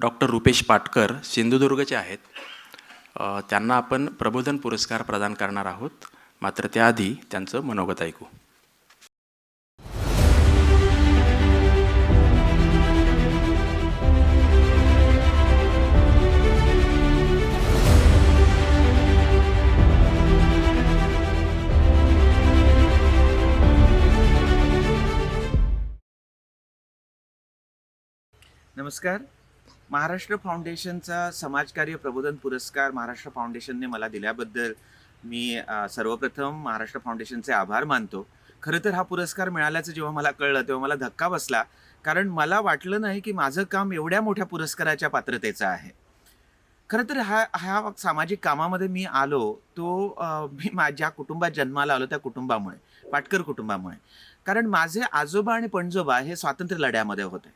Doctor Rupesh Patkar सिंधुदुर्गचे आहेत. त्यांना आपण प्रबोधन पुरस्कार प्रदान करणार आहोत. मात्र त्याआधी त्यांचं मनोगत ऐकू. नमस्कार. महाराष्ट्र फाउंडेशनचा समाजकार्य प्रबोधन पुरस्कार महाराष्ट्र फाउंडेशनने मला दिल्याबद्दल मी सर्वप्रथम महाराष्ट्र फाउंडेशनचे आभार मानतो. खरं तर हा पुरस्कार मिळाल्याचं जेव्हा मला कळलं तेव्हा मला धक्का बसला. कारण मला वाटलं नाही की माझं काम एवढ्या मोठ्या पुरस्काराच्या पात्रतेचं आहे. खरं तर हा ह्या सामाजिक कामामध्ये मी आलो तो मी माझ्या कुटुंबात जन्माला आलो त्या कुटुंबामुळे पाटकर कुटुंबामुळे. कारण माझे आजोबा आणि पणजोबा हे स्वातंत्र्य लढ्यामध्ये होते.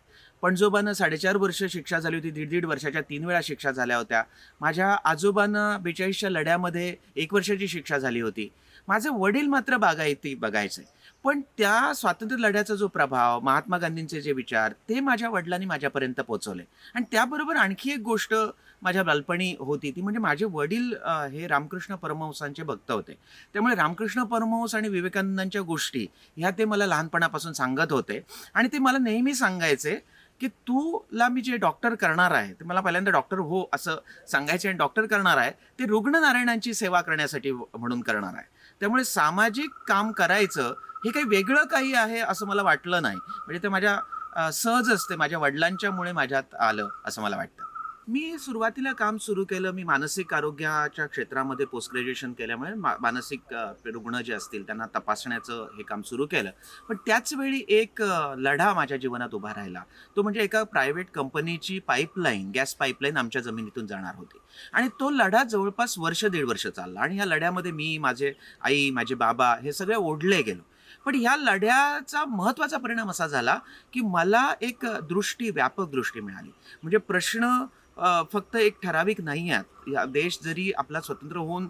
पणजोबानं साडेचार वर्ष शिक्षा झाली होती दीड दीड वर्षाच्या तीन वेळा शिक्षा झाल्या होत्या. माझ्या आजोबांना बेचाळीसच्या लढ्यामध्ये एक वर्षाची शिक्षा झाली होती. माझे वडील मात्र बागायती बघायचे. पण त्या स्वातंत्र्य लढ्याचा जो प्रभाव महात्मा गांधींचे जे विचार ते माझ्या वडिलांनी माझ्यापर्यंत पोहोचवले. आणि त्याबरोबर आणखी एक गोष्ट माझ्या बालपणी होती ती म्हणजे माझे वडील हे रामकृष्ण परमहंसांचे भक्त होते. त्यामुळे रामकृष्ण परमहंस आणि विवेकानंदांच्या गोष्टी ह्या ते मला लहानपणापासून सांगत होते. आणि ते मला नेहमी सांगायचे की तूला मी जे डॉक्टर करणार आहे ते मला पहिल्यांदा डॉक्टर हो असं सांगायचे आणि डॉक्टर करणार आहे ते रुग्णनारायणांची सेवा करण्यासाठी म्हणून करणार आहे. त्यामुळे सामाजिक काम करायचं हे काही वेगळं काही आहे असं मला वाटलं नाही. म्हणजे ते माझ्या अ, सहज असते माझ्या वडिलांच्यामुळे माझ्यात आलं असं मला वाटतं. मी सुरुवातीला काम सुरू केलं मी मानसिक आरोग्याच्या क्षेत्रामध्ये पोस्ट ग्रॅज्युएशन केल्यामुळे मा मानसिक रुग्ण जे असतील त्यांना तपासण्याचं हे काम सुरू केलं. पण त्याच वेळी एक लढा माझ्या जीवनात उभा राहिला. तो म्हणजे एका प्रायव्हेट कंपनीची पाईपलाईन गॅस पाईपलाईन आमच्या जमिनीतून जाणार होती. आणि तो लढा जवळपास वर्ष दीड वर्ष चालला. आणि ह्या लढ्यामध्ये मी माझे आई माझे बाबा हे सगळे ओढले गेलो. पण ह्या लढ्याचा महत्त्वाचा परिणाम असा झाला की मला एक दृष्टी व्यापक दृष्टी मिळाली. म्हणजे प्रश्न फक्त एक ठराविक नाही आहेत. या देश जरी आपला स्वतंत्र होऊन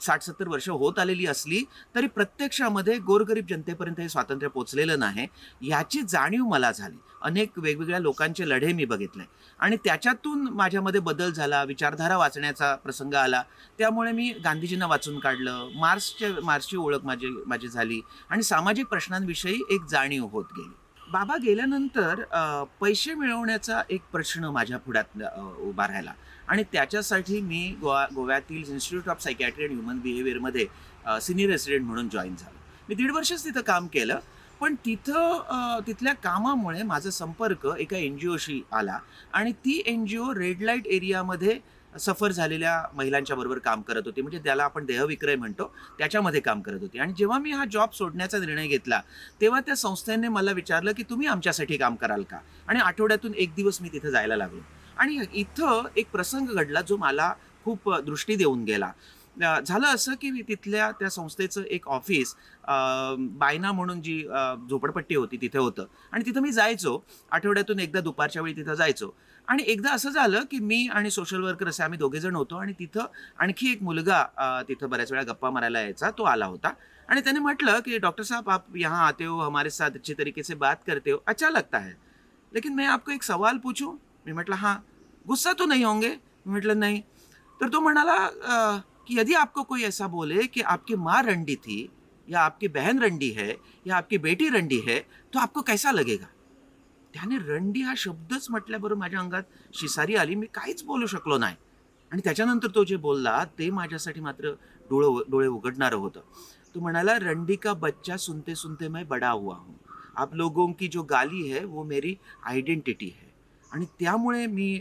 साठ सत्तर वर्ष होत आलेली असली तरी प्रत्यक्षामध्ये गोरगरीब जनतेपर्यंत हे स्वातंत्र्य पोचलेलं नाही. याची जाणीव मला झाली. अनेक वेगवेगळ्या लोकांचे लढे मी बघितले. आणि त्याच्यातून माझ्यामध्ये बदल झाला विचारधारा वाचण्याचा प्रसंग आला. त्यामुळे मी गांधीजींना वाचून काढलं. मार्क्सच्या मार्क्सची ओळख माझी माझी झाली. आणि सामाजिक प्रश्नांविषयी एक जाणीव होत गेली. बाबा गेल्यानंतर पैसे मिळवण्याचा एक प्रश्न माझ्या पुढ्यात उभा राहिला. आणि त्याच्यासाठी मी गोवा गोव्यातील institute of psychiatry and human बिहेवियरमध्ये senior resident म्हणून जॉईन झालो. मी दीड वर्षच तिथं काम केलं पण तिथं तिथल्या कामामुळे माझा संपर्क एका एन जी ओशी आला आणि ती N G O red light एरियामध्ये सफर झालेल्या महिलांच्या बरोबर काम करत होती. म्हणजे त्याला आपण देहविक्रय म्हणतो. त्याच्यामध्ये काम करत होती. आणि जेव्हा मी हा जॉब सोडण्याचा निर्णय घेतला तेव्हा त्या संस्थेने मला विचारलं की तुम्ही आमच्यासाठी काम कराल का? आणि आठवड्यातून एक दिवस मी तिथे जायला लागलो. आणि इथं एक प्रसंग घडला जो मला खूप दृष्टी देऊन गेला. झालं असं की मी तिथल्या त्या संस्थेचं एक ऑफिस बायना म्हणून जी झोपडपट्टी होती तिथे होतं. आणि तिथं मी जायचो. आठवड्यातून एकदा दुपारच्या वेळी तिथं जायचो. आणि एकदा असं झालं की मी आणि सोशल वर्कर असे आम्ही दोघे जण होतो आणि तिथं आणखी एक मुलगा तिथं बऱ्याच वेळा गप्पा मारायला यायचा तो आला होता. आणि त्याने म्हटलं की डॉक्टर साहब आप यहाँ आते हो हमारे साथ अच्छे तरीके से बात करते हो अच्छा लगता है. लेकिन मैं आपको एक सवाल पूछूं? मी म्हटलं हां. गुस्सा तो नहीं होंगे? मी म्हटलं नाही. तर तो म्हणाला कि यदि आपको कोई ऐसा बोले कि आपकी माँ रंडी थी या आपकी बहन रंडी है या आपकी बेटी रंडी है तो आपको कैसा लगेगा? त्याने रंडी हा शब्दच म्हटल्याबरोबर माझ्या अंगात शिसारी आली मी काहीच बोलू शकलो नाही. आणि त्याच्यानंतर तो जे बोलला ते माझ्यासाठी मात्र डोळं डोळे उघडणारं होतं. तो म्हणाला रंडी का बच्चा सुनते सुनते मैं बडा हुआ हूँ. आप लोगों की जो गाली है वो मेरी आयडेंटिटी है. आणि त्यामुळे मी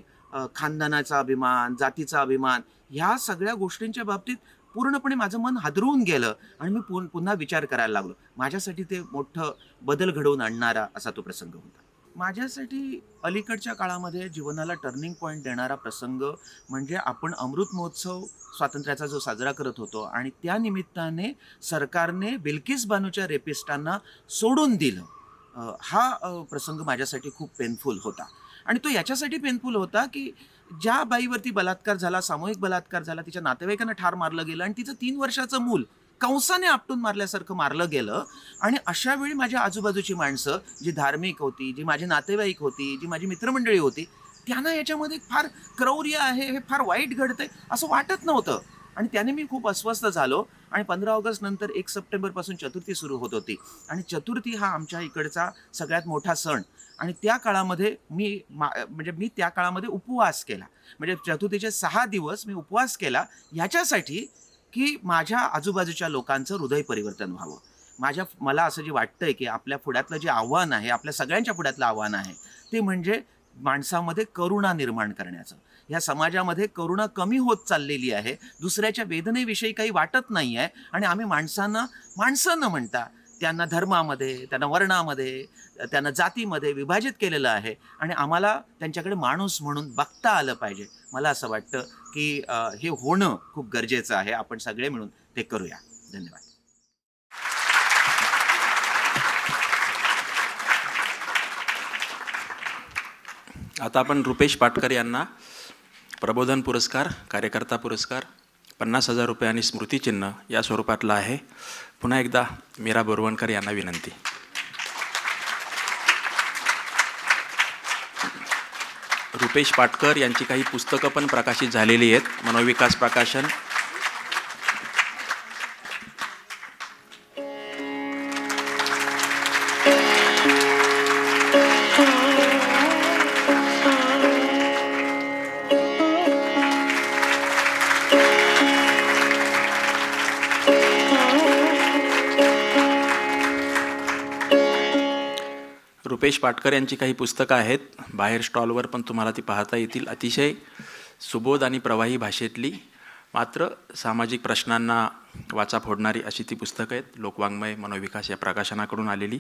खानदानाचा अभिमान जातीचा अभिमान ह्या सगळ्या गोष्टींच्या बाबतीत पूर्णपणे माझं मन हादरवून गेलं आणि मी पुन पुन्हा विचार करायला लागलो. माझ्यासाठी ते मोठं बदल घडवून आणणारा असा तो प्रसंग होता. माझ्यासाठी अलीकडच्या काळामध्ये जीवनाला टर्निंग पॉईंट देणारा प्रसंग म्हणजे आपण अमृत महोत्सव स्वातंत्र्याचा जो साजरा करत होतो आणि त्या निमित्ताने सरकारने बिल्किस बानूच्या रेपिस्टांना सोडून दिलं. हा प्रसंग माझ्यासाठी खूप पेनफुल होता. आणि तो याच्यासाठी पेनफुल होता की ज्या बाईवरती बलात्कार झाला सामूहिक बलात्कार झाला तिच्या नातेवाईकांना ठार मारलं गेलं आणि तिचं तीन वर्षाचं मूल कंसाने आपटून मारल्यासारखं मारलं गेलं. आणि अशा वेळी माझ्या आजूबाजूची माणसं जी धार्मिक होती जी माझी नातेवाईक होती जी माझी मित्रमंडळी होती त्यांना याच्यामध्ये फार क्रौर्य आहे हे फार वाईट घडतंय असं वाटत नव्हतं. आणि त्याने मी खूप अस्वस्थ झालो आणि पंधरा ऑगस्ट नंतर एक सप्टेंबरपासून चतुर्थी सुरू होत होती. आणि चतुर्थी हा आमच्या इकडचा सगळ्यात मोठा सण. आणि त्या काळामध्ये मी मा म्हणजे मी त्या काळामध्ये उपवास केला. म्हणजे चतुर्थीचे सहा दिवस मी उपवास केला ह्याच्यासाठी की माझ्या आजूबाजूच्या लोकांचं हृदय परिवर्तन व्हावं. माझ्या मला असं जे वाटतंय की आपल्या पुढ्यातलं जे आव्हान आहे आपल्या सगळ्यांच्या पुढ्यातलं आव्हान आहे ते म्हणजे माणसामध्ये करुणा निर्माण करण्याचं. या समाजामध्ये करुणा कमी होत चाललेली आहे दुसऱ्याच्या वेदनेविषयी काही वाटत नाही आहे आणि आम्ही माणसांना माणसं न म्हणता त्यांना धर्मामध्ये त्यांना वर्णामध्ये त्यांना जातीमध्ये विभाजित केलेलं आहे. आणि आम्हाला त्यांच्याकडे माणूस म्हणून बघता आलं पाहिजे. मला असं वाटतं की हे होणं खूप गरजेचं आहे. आपण सगळे मिळून ते करूया. धन्यवाद. आता आपण रुपेश पाटकर यांना प्रबोधन पुरस्कार कार्यकर्ता पुरस्कार पन्नास हजार रुपये आणि स्मृतिचिन्ह या स्वरूपातला आहे. पुन्हा एकदा मीरा बोरवणकर यांना विनंती. रुपेश पाटकर यांची काही पुस्तकं पण प्रकाशित झालेली आहेत. मनोविकास प्रकाशन रुपेश पाटकर यांची काही पुस्तकं आहेत. बाहेर स्टॉलवर पण तुम्हाला ती पाहता येतील. अतिशय सुबोध आणि प्रवाही भाषेतली मात्र सामाजिक प्रश्नांना वाचा फोडणारी अशी ती पुस्तकं आहेत. लोकवाङ्मय मनोविकास या प्रकाशनाकडून आलेली.